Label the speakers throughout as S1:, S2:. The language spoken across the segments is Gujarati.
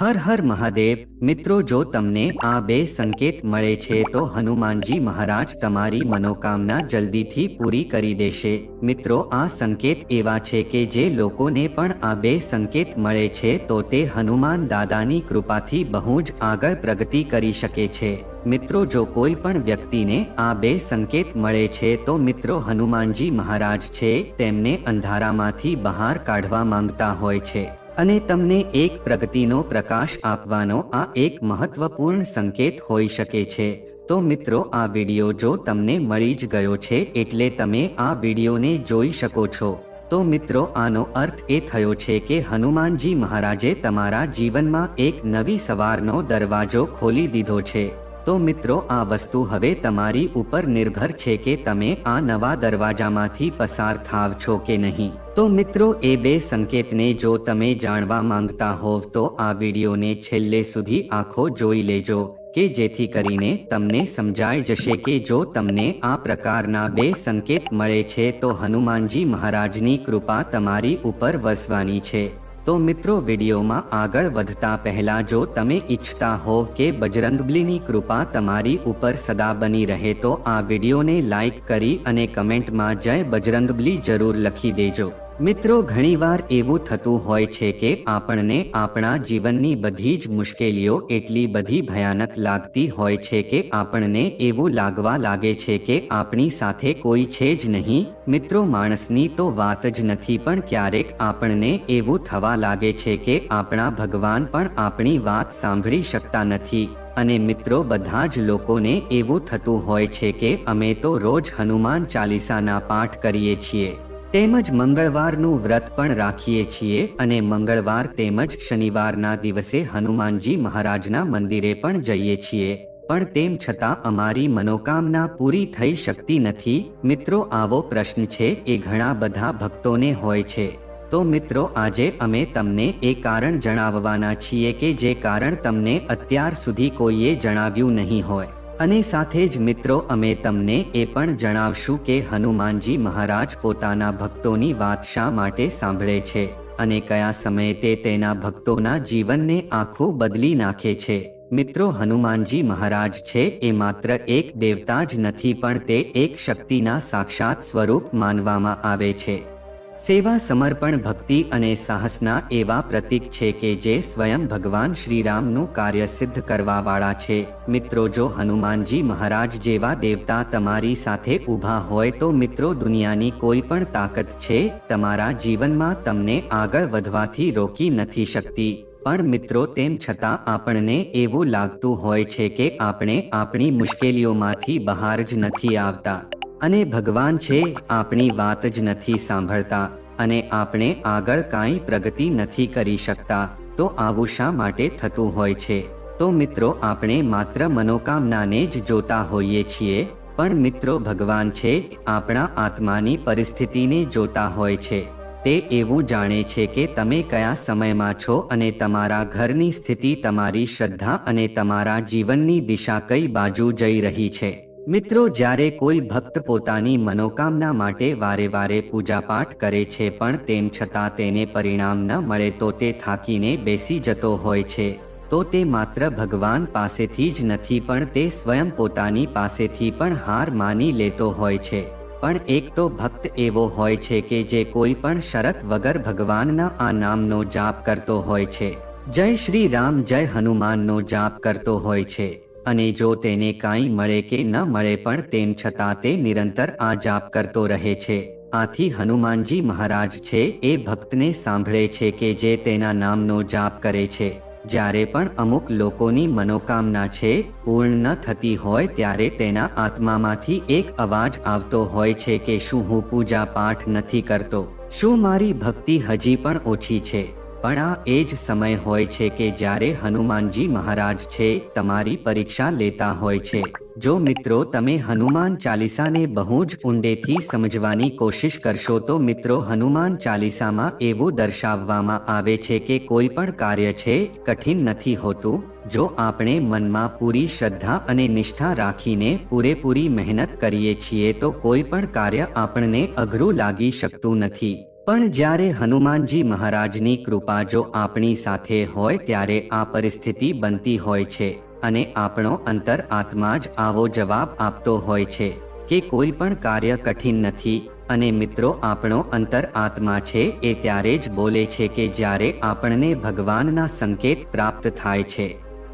S1: હર હર મહાદેવ, મિત્રો જો તમને આ બે સંકેત મળે છે તો હનુમાનજી મહારાજ તમારી મનોકામના જલ્દીથી પૂરી કરી દેશે. મિત્રો આ સંકેત એવા છે કે જે લોકોને પણ આ બે સંકેત મળે છે તો તે હનુમાન દાદાની કૃપાથી બહુ જ આગળ પ્રગતિ કરી શકે છે. મિત્રો જો કોઈ પણ વ્યક્તિને આ બે સંકેત મળે છે તો મિત્રો હનુમાનજી મહારાજ છે તેમને અંધારામાંથી બહાર કાઢવા માંગતા હોય છે. અને તમને એક પ્રગતિનો પ્રકાશ આપવાનો આ એક મહત્વપૂર્ણ સંકેત હોઈ શકે છે. તો મિત્રો, આ વીડિયો જો તમને મળી જ ગયો છે એટલે તમે આ વિડિયોને જોઈ શકો છો. તો મિત્રો, આનો અર્થ એ થયો છે કે હનુમાનજી મહારાજે તમારા જીવનમાં એક નવી સવારનો દરવાજો ખોલી દીધો છે. તો મિત્રો, આ વસ્તુ હવે તમારી ઉપર નિર્ભર છે કે તમે આ નવા દરવાજામાંથી પસાર થાવ છો કે નહીં. તો મિત્રો, એ બે સંકેતને જો તમે જાણવા માંગતા હોવ, તો આ વિડીયોને છેલ્લે સુધી આંખો જોઈ લેજો, કે જેથી કરીને તમને સમજાઈ જશે કે જો તમને આ પ્રકારના બે સંકેત મળે છે, તો હનુમાનજી મહારાજની કૃપા તમારી ઉપર વસવાની છે. તો મિત્રો, વિડીયોમાં આગળ વધતા પહેલા જો તમે ઈચ્છતા હોવ કે બજરંગબલીની કૃપા તમારી ઉપર સદા બની રહે, તો આ વિડીયોને લાઈક કરી અને કમેન્ટમાં જય બજરંગબલી જરૂર લખી દેજો. મિત્રો, ઘણીવાર એવું થતું હોય છે કે આપણને આપણા જીવનની બધી જ મુશ્કેલીઓ એટલી બધી ભયાનક લાગતી હોય છે કે આપણને એવું લાગવા લાગે છે કે આપણી સાથે કોઈ છે જ નહીં. મિત્રો, માણસની તો વાત જ નથી, પણ ક્યારેક આપણને એવું થવા લાગે છે કે આપણા ભગવાન પણ આપણી વાત સાંભળી શકતા નથી. અને મિત્રો, બધા જ લોકોને એવું થતું હોય છે કે અમે તો રોજ હનુમાન ચાલીસાના પાઠ કરીએ છીએ. તેમજ મંગળવારનું વ્રત પણ રાખીએ છીએ અને મંગળવાર તેમજ શનિવારના દિવસે હનુમાનજી મહારાજના મંદિરે પણ જઈએ છીએ. પણ તેમ છતાં અમારી મનોકામના પૂરી થઈ શકતી નથી. મિત્રો, આવો પ્રશ્ન છે એ ઘણા બધા ભક્તોને હોય છે. તો મિત્રો, આજે અમે તમને એ કારણ જણાવવાના છીએ કે જે કારણ તમને અત્યાર સુધી કોઈએ જણાવ્યું નહીં હોય. અને સાથે જ મિત્રો, અમે તમને એ પણ જણાવશું કે હનુમાનજી મહારાજ પોતાના ભક્તોની વાત શા માટે સાંભળે છે અને કયા સમયે તે તેના ભક્તોના જીવનને આખું બદલી નાખે છે. મિત્રો, હનુમાનજી મહારાજ છે એ માત્ર એક દેવતા જ નથી, પણ તે એક શક્તિના સાક્ષાત સ્વરૂપ માનવામાં આવે છે. સેવા સમર્પણ ભક્તિ અને સાહસના એવા પ્રતીક છે કે જે સ્વયં ભગવાન શ્રીરામનું કાર્ય સિદ્ધ કરવાવાળા છે. મિત્રો, જો હનુમાનજી મહારાજ જેવા દેવતા તમારી સાથે ઊભા હોય તો મિત્રો, દુનિયાની કોઈ પણ તાકાત છે, તમારા જીવનમાં તમને આગળ વધવાથી રોકી નથી શકતી. પણ મિત્રો, તેમ છતાં આપણને એવું લાગતું હોય છે કે આપણે આપણી મુશ્કેલીઓમાંથી બહાર જ નથી આવતા. અને ભગવાન છે, આપણી વાત જ નથી સાંભળતા અને આપણે આગળ કાંઈ પ્રગતિ નથી કરી શકતા, તો આવું શા માટે થતું હોય છે? તો મિત્રો, આપણે માત્ર મનોકામનાને જ જોતા હોઈએ છીએ, પણ મિત્રો, ભગવાન છે, આપણા આત્માની પરિસ્થિતિને જોતા હોય છે. તે એવું જાણે છે કે તમે કયા સમયમાં છો અને તમારા ઘરની સ્થિતિ તમારી શ્રદ્ધા અને તમારા જીવનની દિશા કઈ બાજુ જઈ રહી છે. મિત્રો, જ્યારે કોઈ ભક્ત પોતાની મનોકામના માટે વારે વારે પૂજાપાઠ કરે છે પણ તેમ છતાં તેને પરિણામ ન મળે તો તે થાકીને બેસી જતો હોય છે, તો તે માત્ર ભગવાન પાસેથી જ નથી પણ તે સ્વયં પોતાની પાસેથી પણ હાર માની લેતો હોય છે. પણ એક તો ભક્ત એવો હોય છે કે જે કોઈ પણ શરત વગર ભગવાનના આ નામનો જાપ કરતો હોય છે. જય શ્રી રામ, જય હનુમાનનો જાપ કરતો હોય છે. અને જો તેને કાંઈ મળે કે ન મળે પણ તેમ છતાં તે નિરંતર આ જાપ કરતો રહે છે. આથી હનુમાનજી મહારાજ છે એ ભક્તને સાંભળે છે કે જે તેના નામનો જાપ કરે છે. જ્યારે પણ અમુક લોકોની મનોકામના છે, પૂર્ણ ન થતી હોય ત્યારે તેના આત્મામાંથી એક અવાજ આવતો હોય છે કે શું હું પૂજા પાઠ નથી કરતો. શું મારી ભક્તિ હજી પણ ઓછી છે? પણ આ એ જ સમય હોય છે કે જ્યારે હનુમાનજી મહારાજ છે, તમારી પરીક્ષા લેતા હોય છે. જો મિત્રો તમે હનુમાન ચાલીસાને બહુ જ ઊંડેથી સમજવાની કોશિશ કરશો તો મિત્રો હનુમાન ચાલીસામાં એવું દર્શાવવામાં આવે છે કે કોઈ પણ કાર્ય છે, કઠિન નથી હોતું. જો આપણે મનમાં પૂરી શ્રદ્ધા અને નિષ્ઠા રાખીને પૂરેપૂરી મહેનત કરીએ છીએ તો કોઈ પણ કાર્ય આપણને અઘરું લાગી શકતું નથી. પણ જ્યારે હનુમાનજી મહારાજની કૃપા જો આપણી સાથે હોય ત્યારે આ પરિસ્થિતિ બનતી હોય છે અને આપણો અંતર આત્મા જ આવો જવાબ આપતો હોય છે કે કોઈ પણ કાર્ય કઠિન નથી અને મિત્રો આપણો અંતર આત્મા છે એ ત્યારે જ બોલે છે કે જ્યારે આપણને ભગવાનના સંકેત પ્રાપ્ત થાય છે.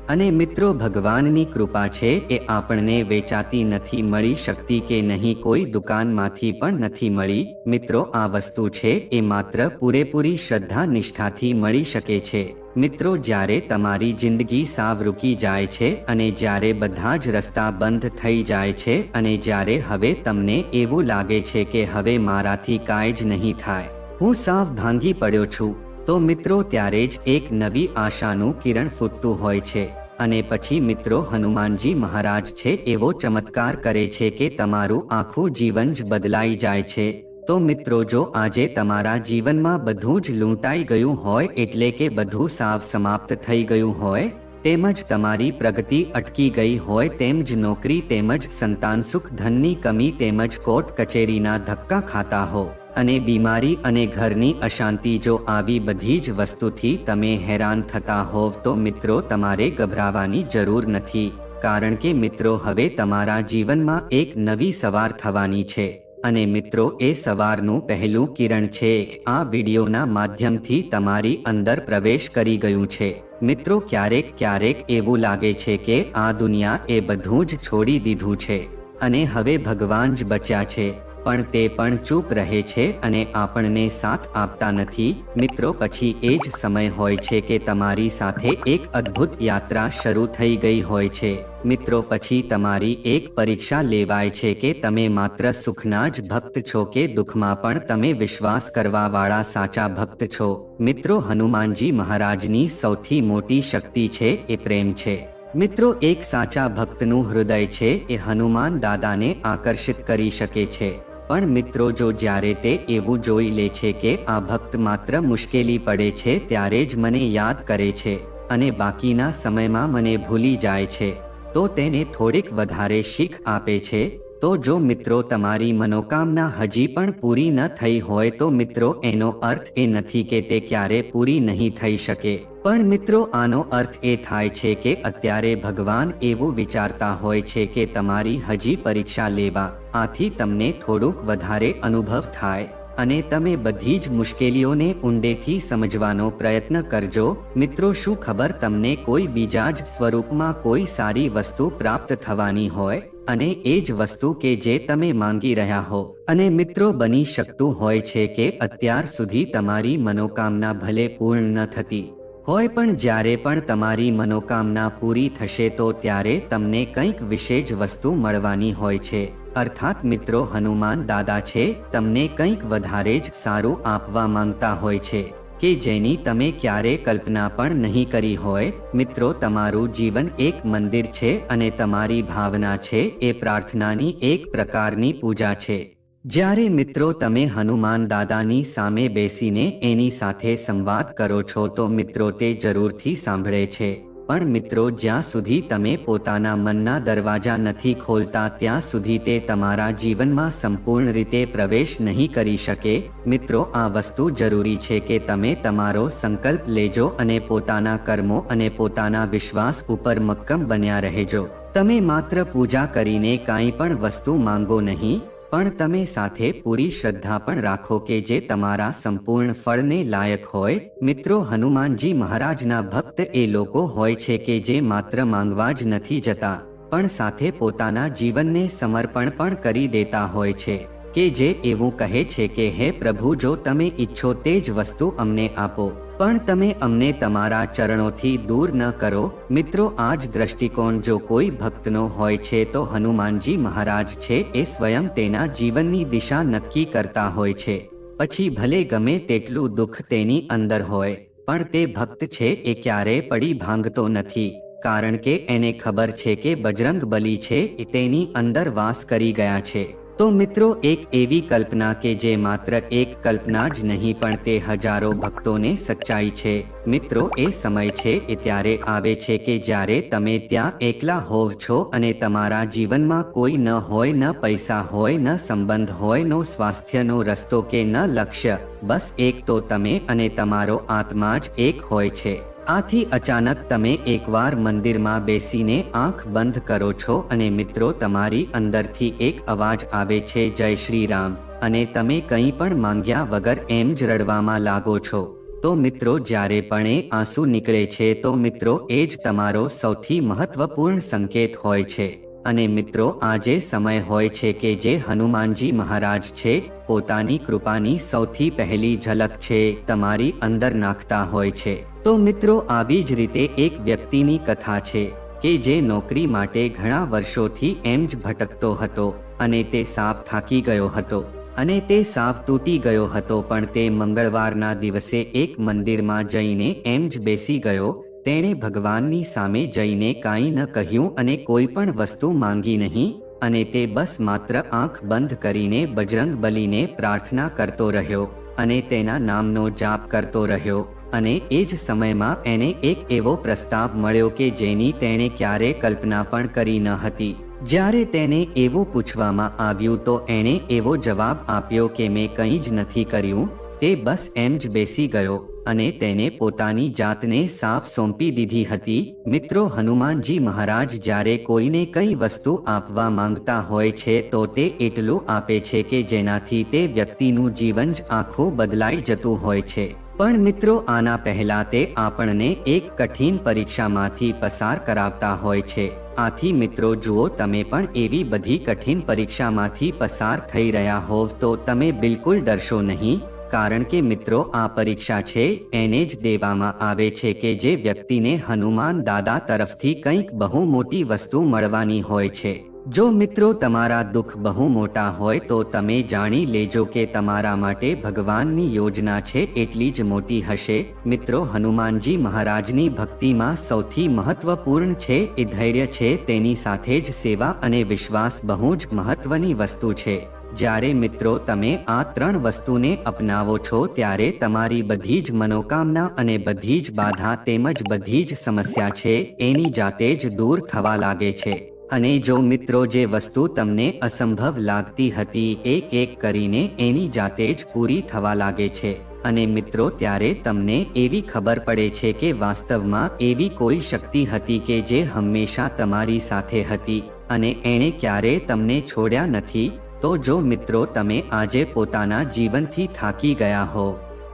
S1: અને મિત્રો, ભગવાનની કૃપા છે એ આપણને વેચાતી નથી મળી શકતી કે નહીં, કોઈ દુકાનમાંથી પણ નથી મળી. મિત્રો, આ વસ્તુ છે એ માત્ર પૂરેપૂરી શ્રદ્ધા નિષ્ઠાથી મળી શકે છે. મિત્રો, જ્યારે તમારી જિંદગી સાવ રૂકી જાય છે અને જ્યારે બધા જ રસ્તા બંધ થઈ જાય છે અને જ્યારે હવે તમને એવું લાગે છે કે હવે મારાથી કાંઈ જ નહીં થાય, હું સાવ ભાંગી પડ્યો છું. તો મિત્રો ત્યારે જ એક નવી આશાનું કિરણ ફૂટતું હોય છે અને પછી મિત્રો હનુમાનજી મહારાજ છે એવો ચમત્કાર કરે છે કે તમારું આખું જીવન જ બદલાઈ જાય છે. તો મિત્રો જો આજે તમારા જીવનમાં બધું જ લૂંટાઈ ગયું હોય એટલે કે બધું સાવ સમાપ્ત થઈ ગયું હોય, તેમજ તમારી પ્રગતિ અટકી ગઈ હોય તેમ જ નોકરી તેમજ સંતાન સુખ ધનની કમી તેમજ કોર્ટ કચેરીના ધક્કા ખાતા હો. અને બીમારી અને ઘરની અશાંતિ જો આવી બધી જ વસ્તુથી તમે હેરાન થતા હોવ તો મિત્રો તમારે ગભરાવાની જરૂર નથી. કારણ કે મિત્રો હવે તમારા જીવનમાં એક નવી સવાર થવાની છે. અને મિત્રો એ સવારનું પહેલું કિરણ છે. આ વિડીયોના માધ્યમથી તમારી અંદર પ્રવેશ કરી ગયું છે. મિત્રો ક્યારેક ક્યારેક એવું લાગે છે કે આ દુનિયા એ બધું જ છોડી દીધું છે. અને હવે ભગવાન જ બચ્યા છે. પણ તે પણ ચૂપ રહે છે અને આપણને સાથ આપતા નથી. મિત્રો, પછી એ જ સમય હોય છે કે તમારી સાથે એક અદ્ભુત યાત્રા શરૂ થઈ ગઈ હોય છે. મિત્રો, પછી તમારી એક પરીક્ષા લેવાય છે કે તમે માત્ર સુખના જ ભક્ત છો કે દુઃખમાં પણ તમે વિશ્વાસ કરવા વાળા સાચા ભક્ત છો. મિત્રો, હનુમાનજી મહારાજની સૌથી મોટી શક્તિ છે એ પ્રેમ છે. મિત્રો, એક સાચા ભક્તનું હૃદય છે એ હનુમાન દાદાને આકર્ષિત કરી શકે છે. પણ મિત્રો જો જ્યારે તે એવું જોઈ લે છે કે આ ભક્ત માત્ર મુશ્કેલી પડે છે ત્યારે જ મને યાદ કરે છે અને બાકીના સમયમાં મને ભૂલી જાય છે, તો તેને થોડીક વધારે શીખ આપે છે. તો જો મિત્રો તમારી મનોકામના હજી પણ પૂરી ન થઈ હોય તો મિત્રો એનો અર્થ એ નથી કે તે ક્યારે પૂરી નહીં થઈ શકે. પણ મિત્રો આનો અર્થ એ થાય છે કે અત્યારે ભગવાન એવું વિચારતા હોય છે કે તમારી હજી પરીક્ષા લેવા આથી તમને થોડુંક વધારે અનુભવ થાય. અને તમે બધી જ મુશ્કેલીઓને ઊંડેથી સમજવાનો પ્રયત્ન કરજો. મિત્રો શું ખબર તમને કોઈ બીજા જ સ્વરૂપમાં કોઈ સારી વસ્તુ પ્રાપ્ત થવાની હોય? અને એ જ વસ્તુ કે જે તમે માંગી રહ્યા હો. અને મિત્રો બની શકતું હોય છે કે અત્યાર સુધી તમારી મનોકામના ભલે પૂર્ણ ન થતી હોય પણ જ્યારે પણ તમારી મનોકામના પૂરી થશે તો ત્યારે તમને કંઈક વિશેષ વસ્તુ મળવાની હોય છે. અર્થાત મિત્રો હનુમાન દાદા છે, તમને કંઈક વધારે જ સારું આપવા માંગતા હોય છે. કે જેની તમે ક્યારે કલ્પના પણ નહીં કરી હોય, મિત્રો તમારું જીવન એક મંદિર છે અને તમારી ભાવના છે એ પ્રાર્થનાની એક પ્રકારની પૂજા છે. જ્યારે મિત્રો તમે હનુમાન દાદાની સામે બેસીને એની સાથે સંવાદ કરો છો તો મિત્રો તે જરૂરથી સાંભળે છે. પણ મિત્રો, જ્યાં સુધી તમે પોતાના મનના દરવાજા નથી ખોલતા, ત્યાં સુધી તે તમારા જીવનમાં સંપૂર્ણ રીતે પ્રવેશ નહીં કરી શકે. મિત્રો, આ વસ્તુ જરૂરી છે કે તમે તમારો સંકલ્પ લેજો અને પોતાના કર્મો અને પોતાના વિશ્વાસ ઉપર મક્કમ બન્યા રહેજો. તમે માત્ર પૂજા કરીને કાંઈ પણ વસ્તુ માંગો નહીં. પણ તમે સાથે પૂરી શ્રદ્ધા પણ રાખો કે જે તમારા સંપૂર્ણ ફળને લાયક હોય. મિત્રો, હનુમાનજી મહારાજના ભક્ત એ લોકો હોય છે કે જે માત્ર માંગવા જ નથી જતા, પણ સાથે પોતાના જીવનને સમર્પણ પણ કરી દેતા હોય છે. કે જે એવું કહે છે કે, હે પ્રભુ, જો તમે ઈચ્છો તે જ વસ્તુ અમને આપો. પણ તમે અમને તમારા ચરણોથી દૂર ન કરો. મિત્રો, આ જ દ્રષ્ટિકોણ જો કોઈ ભક્તનો હોય છે, તો હનુમાનજી મહારાજ છે, એ સ્વયં તેના જીવનની દિશા નક્કી કરતા હોય છે. પછી ભલે ગમે તેટલું દુઃખ તેની અંદર હોય, પણ તે ભક્ત છે, એ ક્યારેય પડી ભાંગતો નથી. કારણ કે એને ખબર છે કે બજરંગ બલી છે તેની અંદર વાસ કરી ગયા છે. તો મિત્રો, એક એવી કલ્પના કે જે માત્ર એક કલ્પના જ નહીં, પણ તે હજારો ભક્તોને સચ્ચાઈ છે. મિત્રો, એ સમય છે, એ ત્યારે આવે છે કે જ્યારે તમે ત્યાં એકલા હોવ છો અને તમારા જીવનમાં કોઈ ન હોય, ન પૈસા હોય, ન સંબંધ હોય, નો સ્વાસ્થ્યનો રસ્તો કે ન લક્ષ્ય, બસ એક તો તમે અને તમારો આત્મા જ એક હોય છે. આથી અચાનક તમે એકવાર મંદિરમાં બેસીને આંખ બંધ કરો છો અને મિત્રો તમારી અંદરથી એક અવાજ આવે છે, જય શ્રી રામ. અને તમે કંઈ પણ માંગ્યા વગર એમ જ રડવામાં લાગો છો. તો મિત્રો જ્યારે પણ એ આંસુ નીકળે છે, તો મિત્રો એ જ તમારો સૌથી મહત્વપૂર્ણ સંકેત હોય છે. અને મિત્રો, આજે સમય હોય છે કે જે હનુમાનજી મહારાજ છે, પોતાની કૃપાની સૌથી પહેલી ઝલક છે, તમારી અંદર નાખતા હોય છે. તો મિત્રો, આવી જ રીતે એક વ્યક્તિની કથા છે, કે જે નોકરી માટે ઘણા વર્ષોથી એમ જ ભટકતો હતો અને તે સાપ થાકી ગયો હતો અને તે સાપ તૂટી ગયો હતો પણ તે મંગળવારના દિવસે એક મંદિરમાં જઈને એમ જ બેસી ગયો તેણે ભગવાનની સામે જઈને કાંઈ ન કહ્યું અને કોઈ પણ વસ્તુ માંગી નહીં અને તે બસ માત્ર આંખ બંધ કરીને બજરંગ બલીને પ્રાર્થના કરતો રહ્યો અને તેના નામનો જાપ કરતો રહ્યો અને એ જ સમયમાં એને એક એવો પ્રસ્તાવ મળ્યો કે જેની તેણે ક્યારે કલ્પના પણ કરી ન હતી. જ્યારે તેને એવું પૂછવામાં આવ્યું તો એણે એવો જવાબ આપ્યો કે મેં કંઈ જ નથી કર્યું, તે બસ એમ જ બેસી ગયો. અને તેને પોતાની જાતને સાફ સોંપી દીધી હતી. મિત્રો, હનુમાનજી મહારાજ જ્યારે કોઈને કઈ વસ્તુ આપવા માંગતા હોય છે, તો તે એટલું આપે છે કે જેનાથી તે વ્યક્તિનું જીવન જ આખું બદલાઈ જતું હોય છે. પણ મિત્રો, આના પહેલા તે આપણને એક કઠિન પરીક્ષામાંથી પસાર કરાવતા હોય છે. આથી મિત્રો, જુઓ, તમે પણ એવી બધી કઠિન પરીક્ષામાંથી પસાર થઈ રહ્યા હોવ તો તમે બિલકુલ ડરશો નહીં. કારણ કે મિત્રો, આ પરીક્ષા છે, એને જ દેવામાં આવે છે કે જે વ્યક્તિને હનુમાન દાદા તરફથી કંઈક બહુ મોટી વસ્તુ મળવાની હોય છે. જો મિત્રો તમારા દુઃખ બહુ મોટા હોય તો તમે જાણી લેજો કે તમારા માટે ભગવાનની યોજના છે એટલી જ મોટી હશે. મિત્રો, હનુમાનજી મહારાજની ભક્તિમાં સૌથી મહત્વપૂર્ણ છે એ ધૈર્ય છે, તેની સાથે જ સેવા અને વિશ્વાસ બહુ જ મહત્વની વસ્તુ છે. જ્યારે મિત્રો તમે આ ત્રણ વસ્તુને અપનાવો છો ત્યારે તમારી બધી જ મનોકામના અને બધી જ બાધા તેમજ બધી જ સમસ્યા છે, એની જાતે જ દૂર થવા લાગે છે. અને જો મિત્રો જે વસ્તુ તમને અસંભવ લાગતી હતી, એક એક કરીને એની જાતે જ પૂરી થવા લાગે છે. અને મિત્રો ત્યારે તમને એવી ખબર પડે છે કે વાસ્તવમાં એવી કોઈ શક્તિ હતી કે જે હંમેશા તમારી સાથે હતી, અને એણે ક્યારે તમને છોડ્યા નથી? તો જો મિત્રો તમે આજે પોતાના જીવનથી થાકી ગયા હો,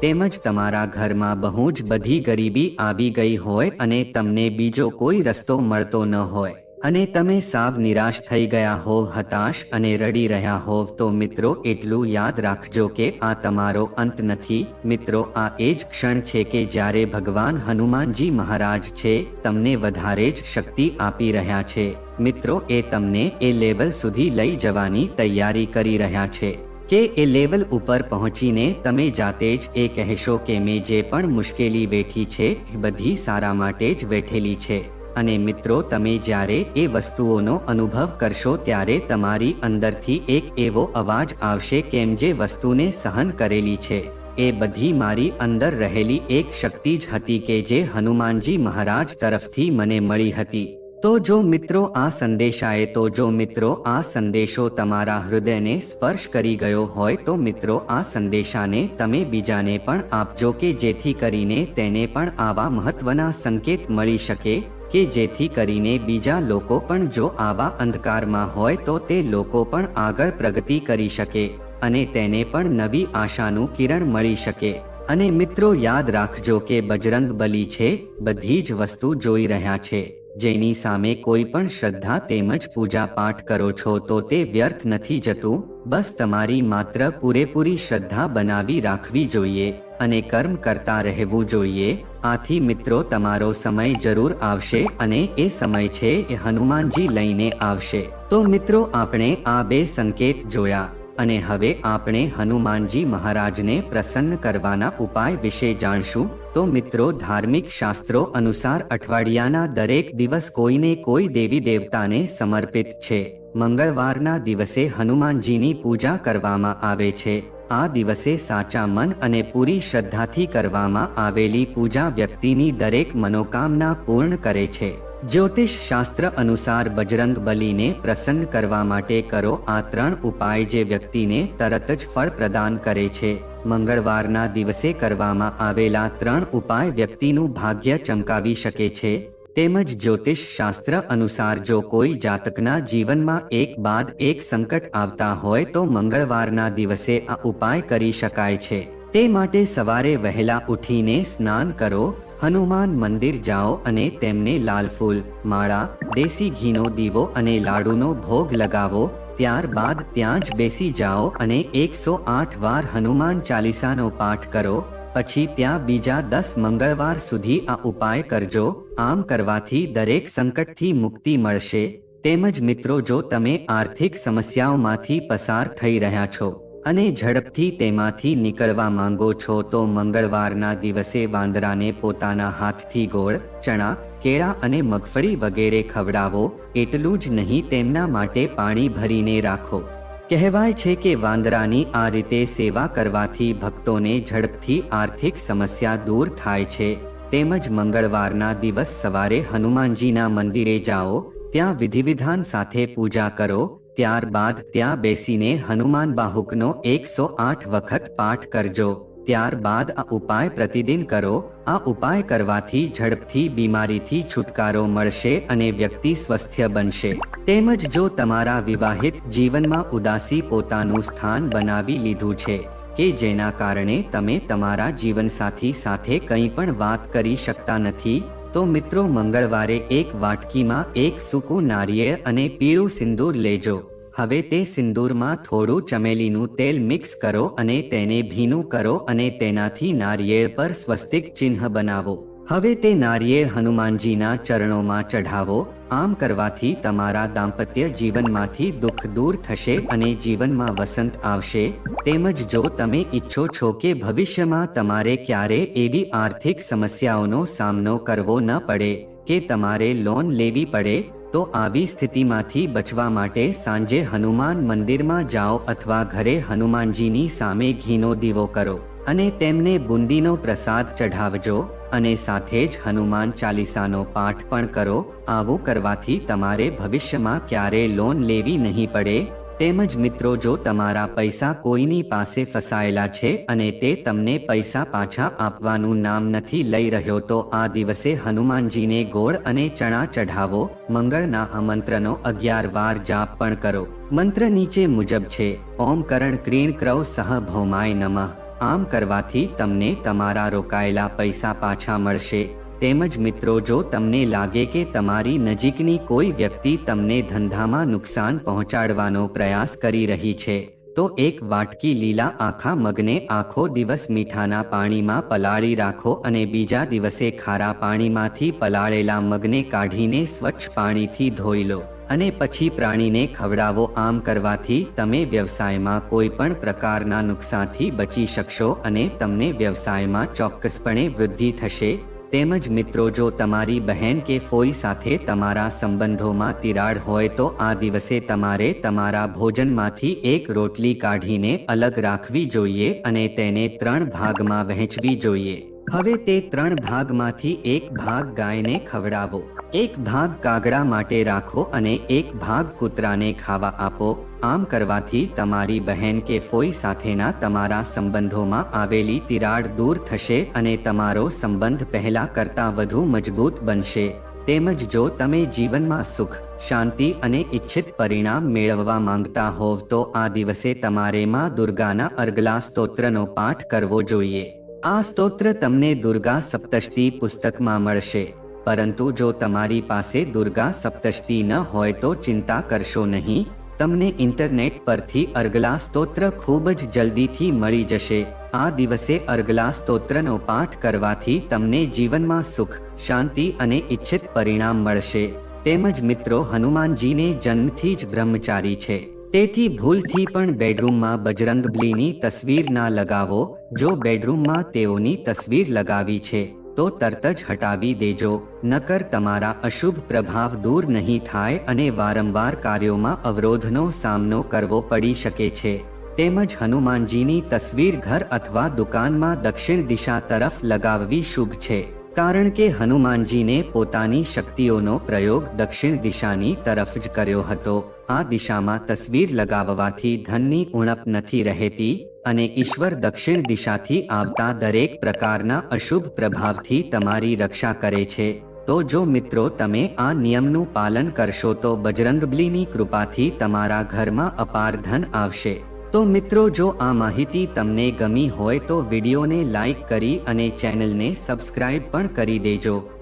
S1: તેમજ તમારા ઘરમાં બહુ જ બધી ગરીબી આવી ગઈ હોય અને તમને બીજો કોઈ રસ્તો મળતો ન હોય, અને તમે સાવ નિરાશ થઈ ગયા હોવ હતાશ અને રડી રહ્યા હોવ તો મિત્રો એટલું યાદ રાખજો કે આ તમારો અંત નથી. મિત્રો, આ એ જ ક્ષણ છે કે જ્યારે ભગવાન હનુમાનજી મહારાજ છે, તમને વધારે જ શક્તિ આપી રહ્યા છે. મિત્રો, એ તમને એ લેવલ સુધી લઈ જવાની તૈયારી કરી રહ્યા છે કે એ લેવલ ઉપર પહોંચીને તમે જાતે જ એ કહેશો કે મેં જે પણ મુશ્કેલી વેઠી છે બધી સારા માટે જ વેઠેલી છે. અને મિત્રો, તમે જ્યારે એ વસ્તુઓનો અનુભવ કરશો, ત્યારે તમારી અંદરથી એક એવો અવાજ આવશે કેમ જે વસ્તુને સહન કરેલી છે. એ બધી મારી અંદર રહેલી એક શક્તિ જ હતી કે જે હનુમાનજી મહારાજ તરફથી મને મળી હતી. તો જો મિત્રો આ સંદેશાએ તો જો મિત્રો આ સંદેશો તમારા હૃદયને સ્પર્શ કરી ગયો હોય તો મિત્રો આ સંદેશાને તમે બીજાને પણ આપજો કે જેથી કરીને તેને પણ આવા મહત્વના સંકેત મળી શકે કે જેથી કરીને બીજા લોકો પણ જો આવા અંધકારમાં હોય તો તે લોકો પણ આગળ પ્રગતિ કરી શકે અને તેને પણ નવી આશાનું કિરણ મળી શકે. અને મિત્રો યાદ રાખજો કે બજરંગ બલી છે, બધી જ વસ્તુ જોઈ રહ્યા છે. જેની સામે કોઈ પણ શ્રદ્ધા તેમજ પૂજા પાઠ કરો છો તો તે વ્યર્થ નથી જતું, બસ તમારી માત્ર પૂરેપૂરી શ્રદ્ધા બનાવી રાખવી જોઈએ અને કર્મ કરતા રહેવું જોઈએ. આથી મિત્રો, તમારો સમય જરૂર આવશે અને એ સમય છે એ હનુમાનજી લઈને આવશે. તો મિત્રો, આપણે આ બે સંકેત જોયા અને હવે આપણે હનુમાનજી મહારાજને પ્રસન્ન કરવાના ઉપાય વિશે જાણશું. તો મિત્રો, ધાર્મિક શાસ્ત્રો અનુસાર અઠવાડિયાના દરેક દિવસ કોઈને કોઈ દેવી દેવતાને સમર્પિત છે. મંગળવારના દિવસે હનુમાનજીની પૂજા કરવામાં આવે છે. આ દિવસે સાચા મન અને પૂરી શ્રદ્ધાથી કરવામાં આવેલી પૂજા વ્યક્તિની દરેક મનોકામના પૂર્ણ કરે છે. જ્યોતિષ શાસ્ત્ર અનુસાર બજરંગ બલીને પ્રસન્ન કરવા માટે કરો આ ત્રણ ઉપાય જે વ્યક્તિને તરત જ ફળ પ્રદાન કરે છે. મંગળવારના દિવસે કરવામાં આવેલા ત્રણ ઉપાય વ્યક્તિનું ભાગ્ય ચમકાવી શકે છે, તેમજ જ્યોતિષ શાસ્ત્ર અનુસાર જો કોઈ જાતકના જીવનમાં એક બાદ એક સંકટ આવતા હોય તો મંગળવારના દિવસે આ ઉપાય કરી શકાય છે. તે માટે સવારે વહેલા ઉઠીને સ્નાન કરો, હનુમાન મંદિર જાઓ અને તેમને લાલ ફૂલ, માળા, દેશી ઘીનો દીવો અને લાડુનો ભોગ લગાવો ત્યારબાદ ત્યાં જ બેસી જાઓ અને એકસો આઠ વાર હનુમાન ચાલીસાનો પાઠ કરો, પછી ત્યાં બીજા દસ મંગળવાર સુધી આ ઉપાય કરજો, આમ કરવાથી દરેક સંકટથી મુક્તિ મળશે, તેમજ મિત્રો જો તમે આર્થિક સમસ્યાઓમાંથી પસાર થઈ રહ્યા છો અને ઝડપથી તેમાંથી નીકળવા માંગો છો તો મંગળવારના દિવસે વાંદરાને પોતાના હાથથી ગોળ, ચણા કેળા અને મગફળી વગેરે ખવડાવો, એટલું જ નહીં તેમના માટે પાણી ભરીને રાખો. કહેવાય છે કે વાંદરાની આ રીતે સેવા કરવાથી ભક્તોને ઝડપથી આર્થિક સમસ્યા દૂર થાય છે. તેમજ મંગળવારના દિવસ સવારે હનુમાનજીના મંદિરે જાઓ, ત્યાં વિધિવિધાન સાથે પૂજા કરો, ત્યારબાદ ત્યાં બેસીને હનુમાન બાહુકનો એકસો આઠ વખત પાઠ કરજો. ત્યારબાદ આ ઉપાય પ્રતિદિન કરો. આ ઉપાય કરવાથી ઝડપથી બીમારીથી છુટકારો મળશે અને વ્યક્તિ સ્વસ્થ્ય બનશે. તેમજ જો તમારા વિવાહિત જીવનમાં ઉદાસી પોતાનું સ્થાન બનાવી લીધું છે, કે જેના કારણે તમે તમારા જીવનસાથી સાથે કંઈ પણ વાત કરી શકતા નથી, તો મિત્રો મંગળવારે એક વાટકીમાં એક સૂકું નારિયેળ અને પીળું સિંદૂર લેજો. હવે તે સિંદૂરમાં થોડું ચમેલીનું તેલ મિક્સ કરો અને તેને ભીનું કરો અને તેનાથી નારિયેળ પર સ્વસ્તિક ચિહ્ન બનાવો. હવે તે નારિયેળ હનુમાનજીના ચરણોમાં ચઢાવો. આમ કરવાથી તમારા દાંપત્ય જીવનમાંથી દુઃખ દૂર થશે અને જીવનમાં વસંત આવશે. તેમજ જો તમે ઈચ્છો છો કે ભવિષ્યમાં તમારે ક્યારે એવી આર્થિક સમસ્યાઓનો સામનો કરવો ન પડે, કે તમારે લોન લેવી પડે તો આવી સ્થિતિમાંથી બચવા માટે સાંજે હનુમાન મંદિરમાં જાઓ અથવા ઘરે હનુમાનજીની સામે ઘીનો દીવો કરો અને તેમને બુંદીનો પ્રસાદ ચઢાવજો અને સાથે જ હનુમાન ચાલીસાનો પાઠ પણ કરો. આવું કરવાથી તમારે ભવિષ્યમાં ક્યારે લોન લેવી નહીં પડે. તેમજ મિત્રો, જો તમારા પૈસા કોઈની પાસે ફસાયેલા છે અને તે તમને પૈસા પાછા આપવાનું નામ નથી લઈ રહ્યો, તો આ દિવસે હનુમાનજીને ગોળ અને ચણા ચઢાવો. મંગળના આમંત્રનો અગિયાર વાર જાપ પણ કરો. મંત્ર નીચે મુજબ છે, ઓમ કરણ ક્રીણ ક્રૌ સહ ભૌમાય નમઃ. આમ કરવાથી તમને તમારા રોકાયેલા પૈસા પાછા મળશે. તેમજ મિત્રો, જો તમને લાગે કે તમારી નજીકની કોઈ વ્યક્તિ તમને ધંધામાં નુકસાન પહોંચાડવાનો પ્રયાસ કરી રહી છે, તો એક વાટકી લીલા આખા મગને આખો દિવસ મીઠાના પાણીમાં પલાળી રાખો અને બીજા દિવસે ખારા પાણીમાંથી પલાળેલા મગને કાઢીને સ્વચ્છ પાણીથી ધોઈ લો અને પછી પ્રાણીને ખવડાવો. આમ કરવાથી તમે વ્યવસાયમાં કોઈ પણ પ્રકારના નુકસાનથી બચી શકશો અને તમને વ્યવસાયમાં ચોક્કસપણે વૃદ્ધિ થશે. તેમજ મિત્રો, જો તમારી બહેન કે ફોઈ સાથે તમારા સંબંધોમાં તિરાડ હોય તો આ દિવસે તમારે તમારા ભોજનમાંથી એક રોટલી કાઢીને અલગ રાખવી જોઈએ અને તેને ત્રણ ભાગમાં વહેંચવી જોઈએ. હવે તે ત્રણ ભાગમાંથી એક ભાગ ગાયને ખવડાવો. એક ભાગ કાગડા માટે રાખો અને એક ભાગ કૂતરાને ખાવા આપો. આમ કરવાથી તમારી બહેન કે ફોઈ સાથેના તમારા સંબંધોમાં આવેલી તિરાડ દૂર થશે અને તમારો સંબંધ પહેલા કરતાં વધુ મજબૂત બનશે. તેમજ જો તમે જીવનમાં સુખ, શાંતિ અને ઈચ્છિત પરિણામ મેળવવા માંગતા હોવ તો આ દિવસે તમારે માં દુર્ગાના અર્ગલા સ્તોત્રનો પાઠ કરવો જોઈએ. આ સ્તોત્ર તમને દુર્ગા સપ્તષ્ટી પુસ્તકમાં મળશે. પરંતુ જો તમારી પાસે દુર્ગા સપ્તષ્ટિ ન હોય તો ચિંતા કરશો નહીં. તમને ઇન્ટરનેટ પરથી અર્ગલા સ્તોત્ર ખૂબ જ જલ્દીથી મળી જશે. આ દિવસે અર્ગલા સ્તોત્રનો પાઠ કરવાથી તમને જીવનમાં સુખ, શાંતિ અને ઈચ્છિત પરિણામ મળશે. તેમજ મિત્રો, હનુમાનજીને જન્મથી જ બ્રહ્મચારી છે. તેથી ભૂલથી પણ બેડરૂમમાં બજરંગબલીની તસવીર ના લગાવો. જો બેડરૂમમાં તેઓની તસવીર લગાવી છે તો તરત જ હટાવી દેજો, નકર તમારા અશુભ પ્રભાવ દૂર નહીં થાય અને વારંવાર કાર્યોમાં અવરોધનો સામનો કરવો પડી શકે છે. તેમજ હનુમાનજીની તસવીર ઘર અથવા દુકાનમાં દક્ષિણ દિશા તરફ લગાવવી શુભ છે. કારણ કે હનુમાનજીને પોતાની શક્તિઓનો પ્રયોગ દક્ષિણ દિશાની તરફ જ કર્યો હતો. આ દિશામાં તસવીર લગાવવાથી ધનની ઉણપ નથી રહેતી અને ઈશ્વર દક્ષિણ દિશાથી આવતા દરેક પ્રકારના અશુભ પ્રભાવથી તમારી રક્ષા કરે છે. તો જો મિત્રો તમે આ નિયમનું પાલન કરશો તો બજરંગબલીની કૃપાથી તમારા ઘરમાં અપાર ધન આવશે. તો મિત્રો જો આ માહિતી તમને ગમી હોય તો વિડીયોને લાઈક કરી અને ચેનલને સબસ્ક્રાઇબ પણ કરી દેજો.